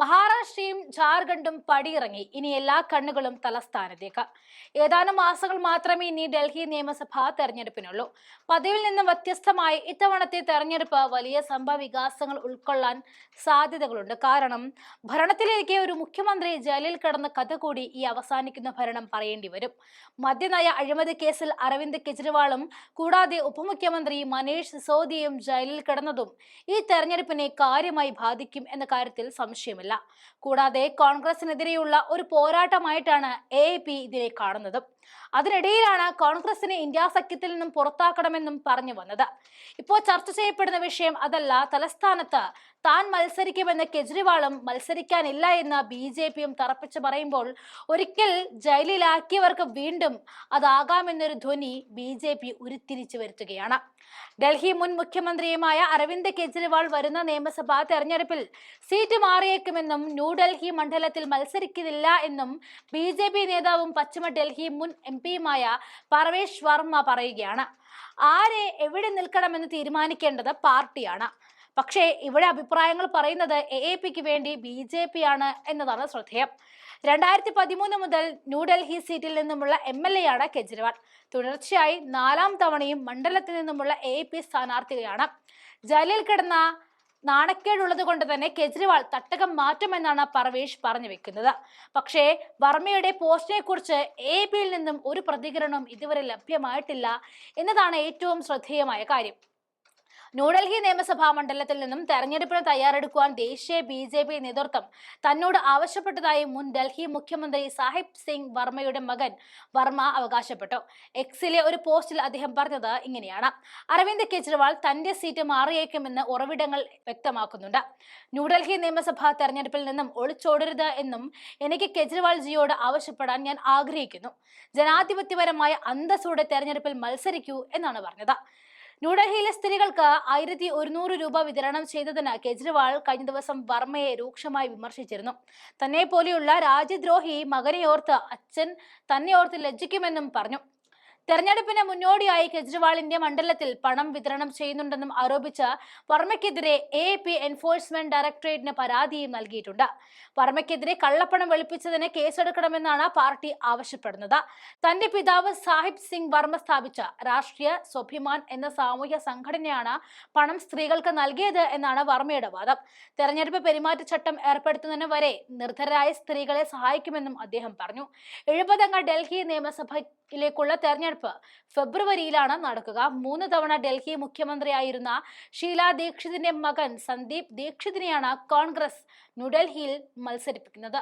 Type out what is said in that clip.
മഹാരാഷ്ട്രയും ജാർഖണ്ഡും പടിയിറങ്ങി. ഇനി എല്ലാ കണ്ണുകളും തലസ്ഥാനത്തേക്ക്. ഏതാനും മാസങ്ങൾ മാത്രമേ ഇനി ഡൽഹി നിയമസഭാ തെരഞ്ഞെടുപ്പിനുള്ളൂ. പതിവിൽ നിന്നും വ്യത്യസ്തമായി ഇത്തവണത്തെ തെരഞ്ഞെടുപ്പ് വലിയ സംഭവ വികാസങ്ങൾ ഉൾക്കൊള്ളാൻ സാധ്യതകളുണ്ട്. കാരണം ഭരണത്തിലേക്ക് ഒരു മുഖ്യമന്ത്രി ജയിലിൽ കിടന്ന കഥ കൂടി ഈ അവസാനിക്കുന്ന ഭരണം പറയേണ്ടി വരും. മദ്യനയ അഴിമതി കേസിൽ അരവിന്ദ് കെജ്രിവാളും കൂടാതെ ഉപമുഖ്യമന്ത്രി മനീഷ് സിസോദിയയും ജയിലിൽ കിടന്നതും ഈ തെരഞ്ഞെടുപ്പിനെ കാര്യമായി ബാധിക്കും എന്ന കാര്യത്തിൽ സംശയമില്ല. കൂടാതെ കോൺഗ്രസിനെതിരെയുള്ള ഒരു പോരാട്ടമായിട്ടാണ് എ പി ഇതിനെ കാണുന്നത്. അതിനിടയിലാണ് കോൺഗ്രസിനെ ഇന്ത്യ സഖ്യത്തിൽ നിന്നും പുറത്താക്കണമെന്നും പറഞ്ഞു വന്നത്. ഇപ്പോൾ ചർച്ച ചെയ്യപ്പെടുന്ന വിഷയം അതല്ല തലസ്ഥാനത്ത് താൻ മത്സരിക്കുമെന്ന് കെജ്രിവാളും മത്സരിക്കാനില്ല എന്ന് ബി ജെ പിയും തറപ്പിച്ച് പറയുമ്പോൾ ഒരിക്കൽ ജയിലിലാക്കിയവർക്ക് വീണ്ടും അതാകാമെന്നൊരു ധ്വനി ബി ജെ പി ഉരുത്തിരിച്ചു വരുത്തുകയാണ്. ഡൽഹി മുൻ മുഖ്യമന്ത്രിയുമായ അരവിന്ദ് കെജ്രിവാൾ വരുന്ന നിയമസഭാ തെരഞ്ഞെടുപ്പിൽ സീറ്റ് മാറിയേക്കുമെന്നും ന്യൂഡൽഹി മണ്ഡലത്തിൽ മത്സരിക്കുന്നില്ല എന്നും ബി ജെ പി നേതാവും പശ്ചിമ ഡൽഹി മുൻ എം പിയുമായ പർവേഷ് വർമ്മ പറയുകയാണ്. ആരെ എവിടെ നിൽക്കണമെന്ന് തീരുമാനിക്കേണ്ടത് പാർട്ടിയാണ്. പക്ഷേ ഇവിടെ അഭിപ്രായങ്ങൾ പറയുന്നത് എ എ പിക്ക് വേണ്ടി ബി ജെ പി ആണ് എന്നതാണ് ശ്രദ്ധേയം. രണ്ടായിരത്തി പതിമൂന്ന് മുതൽ ന്യൂഡൽഹി സീറ്റിൽ നിന്നുമുള്ള എം എൽ എ ആണ് കെജ്രിവാൾ. തുടർച്ചയായി നാലാം തവണയും മണ്ഡലത്തിൽ നിന്നുമുള്ള എ പി സ്ഥാനാർത്ഥിയാണ്. ജയിലിൽ കിടന്ന നാണക്കേടുള്ളത് കൊണ്ട് തന്നെ കെജ്രിവാൾ തട്ടകം മാറ്റുമെന്നാണ് പർവേഷ് പറഞ്ഞു വെക്കുന്നത്. പക്ഷേ വർമ്മയുടെ പോസ്റ്റിനെ കുറിച്ച് എ പിയിൽ നിന്നും ഒരു പ്രതികരണവും ഇതുവരെ ലഭ്യമായിട്ടില്ല എന്നതാണ് ഏറ്റവും ശ്രദ്ധേയമായ കാര്യം. ന്യൂഡൽഹി നിയമസഭാ മണ്ഡലത്തിൽ നിന്നും തെരഞ്ഞെടുപ്പിന് തയ്യാറെടുക്കുവാൻ ദേശീയ ബി ജെ പി നേതൃത്വം തന്നോട് ആവശ്യപ്പെട്ടതായി മുൻ ഡൽഹി മുഖ്യമന്ത്രി സാഹിബ് സിംഗ് വർമ്മയുടെ മകൻ വർമ്മ അവകാശപ്പെട്ടു. എക്സിലെ ഒരു പോസ്റ്റിൽ അദ്ദേഹം പറഞ്ഞത് ഇങ്ങനെയാണ്. അരവിന്ദ് കെജ്രിവാൾ തന്റെ സീറ്റ് മാറിയേക്കുമെന്ന് ഉറവിടങ്ങൾ വ്യക്തമാക്കുന്നുണ്ട്. ന്യൂഡൽഹി നിയമസഭാ തെരഞ്ഞെടുപ്പിൽ നിന്നും ഒളിച്ചോടരുത് എന്നും എനിക്ക് കെജ്രിവാൾ ജിയോട് ആവശ്യപ്പെടാൻ ഞാൻ ആഗ്രഹിക്കുന്നു. ജനാധിപത്യപരമായ അന്തസ്സോടെ തെരഞ്ഞെടുപ്പിൽ മത്സരിക്കൂ എന്നാണ് പറഞ്ഞത്. ന്യൂഡൽഹിയിലെ സ്ത്രീകൾക്ക് ആയിരത്തി ഒരുന്നൂറ് രൂപ വിതരണം ചെയ്തതിന് കെജ്രിവാൾ കഴിഞ്ഞ ദിവസം വർമ്മയെ രൂക്ഷമായി വിമർശിച്ചിരുന്നു. തന്നെ പോലെയുള്ള രാജ്യദ്രോഹി മകനെയോർത്ത് അച്ഛൻ തന്നെയോർത്ത് ലജ്ജിക്കുമെന്നും പറഞ്ഞു. തെരഞ്ഞെടുപ്പിന് മുന്നോടിയായി കെജ്രിവാളിന്റെ മണ്ഡലത്തിൽ പണം വിതരണം ചെയ്യുന്നുണ്ടെന്നും ആരോപിച്ച വർമ്മയ്ക്കെതിരെ എ പി എൻഫോഴ്സ്മെന്റ് ഡയറക്ടറേറ്റിന് പരാതിയും നൽകിയിട്ടുണ്ട്. വർമ്മയ്ക്കെതിരെ കള്ളപ്പണം വെളുപ്പിച്ചതിന് കേസെടുക്കണമെന്നാണ് പാർട്ടി ആവശ്യപ്പെടുന്നത്. തന്റെ പിതാവ് സാഹിബ് സിംഗ് വർമ്മ സ്ഥാപിച്ച രാഷ്ട്രീയ സ്വാഭിമാൻ എന്ന സാമൂഹ്യ സംഘടനയാണ് പണം സ്ത്രീകൾക്ക് നൽകിയത് എന്നാണ് വർമ്മയുടെ വാദം. തെരഞ്ഞെടുപ്പ് പെരുമാറ്റച്ചട്ടം ഏർപ്പെടുത്തുന്നതിന് വരെ നിർധരായ സ്ത്രീകളെ സഹായിക്കുമെന്നും അദ്ദേഹം പറഞ്ഞു. എഴുപതംഗ ഡൽഹി നിയമസഭയിലേക്കുള്ള തെരഞ്ഞെടുപ്പ്. ഫെബ്രുവരിയിലാണ് നടക്കുക. മൂന്ന് തവണ ഡൽഹി മുഖ്യമന്ത്രിയായിരുന്ന ഷീല ദീക്ഷിതിന്റെ മകൻ സന്ദീപ് ദീക്ഷിതിനെയാണ് കോൺഗ്രസ് ന്യൂഡൽഹിയിൽ മത്സരിപ്പിക്കുന്നത്.